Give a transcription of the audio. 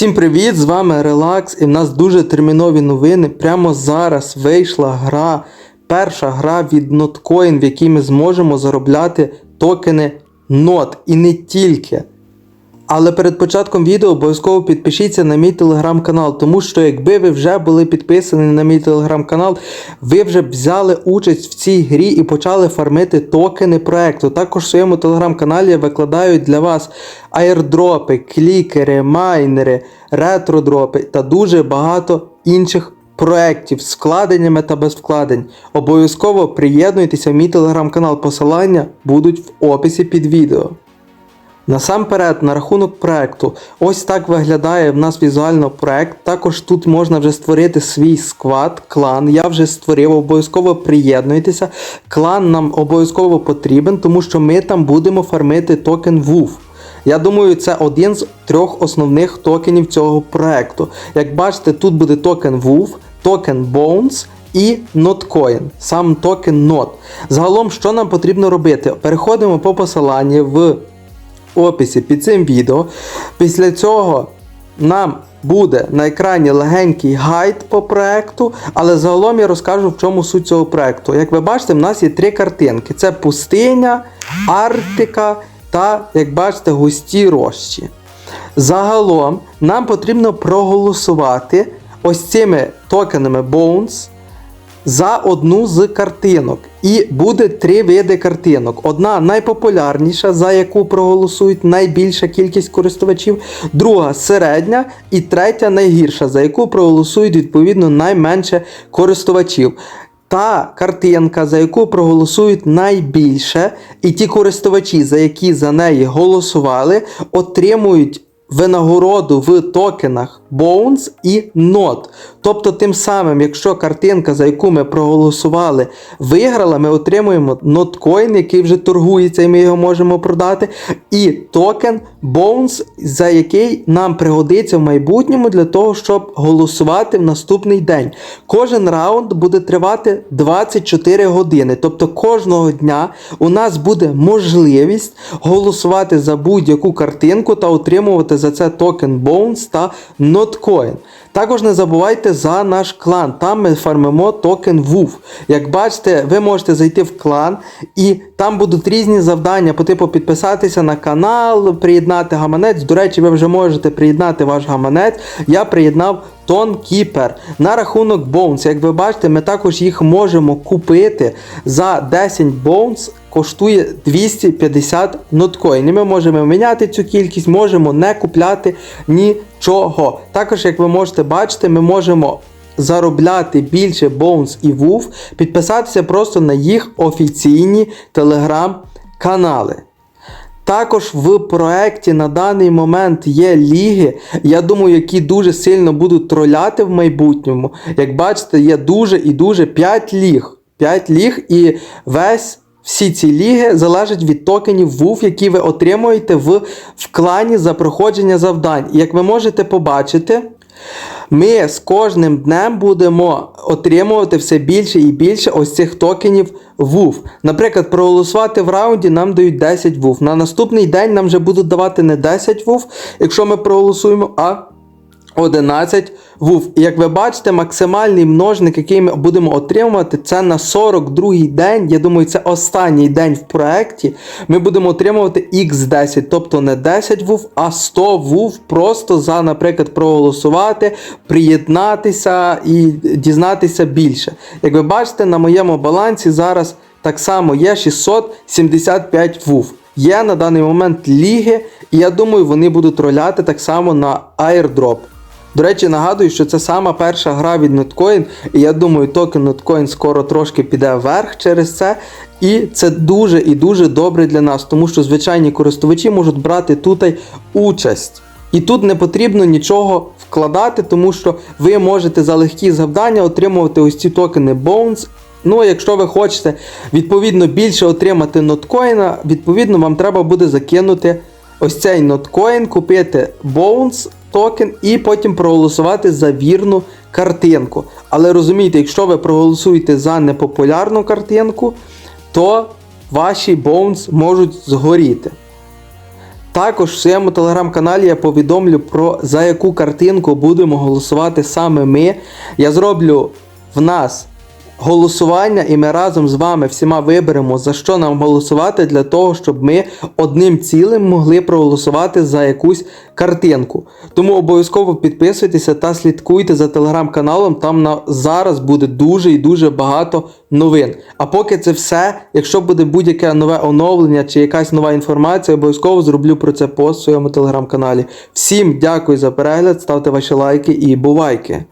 Всім привіт! З вами Релакс і в нас дуже термінові новини. Прямо зараз вийшла гра, перша гра від Notcoin, в якій ми зможемо заробляти токени NOT і не тільки. Але перед початком відео обов'язково підпишіться на мій телеграм-канал, тому що якби ви вже були підписані на мій телеграм-канал, ви вже взяли участь в цій грі і почали фармити токени проекту. Також в своєму телеграм-каналі я викладаю для вас аірдропи, клікери, майнери, ретродропи та дуже багато інших проєктів з вкладеннями та без вкладень. Обов'язково приєднуйтеся в мій телеграм-канал. Посилання будуть в описі під відео. Насамперед, на рахунок проекту, ось так виглядає в нас візуально проект. Також тут можна вже створити свій сквад, клан. Я вже створив, обов'язково приєднуйтеся. Клан нам обов'язково потрібен, тому що ми там будемо фармити токен WUF. Я думаю, це один з трьох основних токенів цього проекту. Як бачите, тут буде токен WUF, токен Bones і Notcoin, сам токен NOT. Загалом, що нам потрібно робити? Переходимо по посиланні в описі під цим відео. Після цього нам буде на екрані легенький гайд по проекту, але загалом я розкажу, в чому суть цього проекту. Як ви бачите, в нас є три картинки: це пустиня, Арктика та, як бачите, густі рощі. Загалом нам потрібно проголосувати ось цими токенами Bones за одну з картинок. І буде три види картинок. Одна найпопулярніша, за яку проголосують найбільша кількість користувачів, друга середня і третя найгірша, за яку проголосують відповідно найменше користувачів. Та картинка, за яку проголосують найбільше, і ті користувачі, за які за неї голосували, отримують винагороду в токенах Bones і NOT. Тобто, тим самим, якщо картинка, за яку ми проголосували, виграла, ми отримуємо NotCoin, який вже торгується, і ми його можемо продати. І токен Bones, за який нам пригодиться в майбутньому для того, щоб голосувати в наступний день. Кожен раунд буде тривати 24 години. Тобто кожного дня у нас буде можливість голосувати за будь-яку картинку та отримувати за це токен Bones та Notcoin. Також не забувайте за наш клан. Там ми фармимо токен WUF. Як бачите, ви можете зайти в клан, і там будуть різні завдання по типу підписатися на канал, приєднати гаманець. До речі, ви вже можете приєднати ваш гаманець. Я приєднав Тон Кіпер. На рахунок Bones, як ви бачите, ми також їх можемо купити за 10 Bones. Коштує 250 ноткоїнів. Ми можемо міняти цю кількість, можемо не купляти нічого. Також, як ви можете бачити, ми можемо заробляти більше Bones і WUF, підписатися просто на їх офіційні телеграм-канали. Також в проєкті на даний момент є ліги, я думаю, які дуже сильно будуть троляти в майбутньому. Як бачите, є дуже і дуже 5 ліг. 5 ліг і весь. Всі ці ліги залежать від токенів WUF, які ви отримуєте в, в клані за проходження завдань. І як ви можете побачити, ми з кожним днем будемо отримувати все більше і більше ось цих токенів WUF. Наприклад, проголосувати в раунді нам дають 10 WUF. На наступний день нам вже будуть давати не 10 WUF, якщо ми проголосуємо, а 11 WUF. І як ви бачите, максимальний множник, який ми будемо отримувати, це на 42-й день. Я думаю, це останній день в проєкті. Ми будемо отримувати X10, тобто не 10 WUF, а 100 WUF просто за, наприклад, проголосувати, приєднатися і дізнатися більше. Як ви бачите, на моєму балансі зараз так само є 675 WUF. Є на даний момент ліги, і я думаю, вони будуть роляти так само на airdrop. До речі, нагадую, що це сама перша гра від Notcoin, і я думаю, токен Notcoin скоро трошки піде вверх через це. І це дуже і дуже добре для нас, тому що звичайні користувачі можуть брати тут участь. І тут не потрібно нічого вкладати, тому що ви можете за легкі завдання отримувати ось ці токени Bones. Ну, а якщо ви хочете відповідно більше отримати ноткоїна, відповідно вам треба буде закинути ось цей ноткоін, купити Bones токен і потім проголосувати за вірну картинку. Але розумійте, якщо ви проголосуєте за непопулярну картинку, то ваші Bones можуть згоріти. Також в своєму телеграм-каналі я повідомлю про за яку картинку будемо голосувати саме ми. Я зроблю в нас голосування, і ми разом з вами всіма виберемо, за що нам голосувати, для того, щоб ми одним цілим могли проголосувати за якусь картинку. Тому обов'язково підписуйтеся та слідкуйте за телеграм-каналом. Там на зараз буде дуже і дуже багато новин. А поки це все, якщо буде будь-яке нове оновлення чи якась нова інформація, обов'язково зроблю про це пост в своєму телеграм-каналі. Всім дякую за перегляд, ставте ваші лайки і бувайки!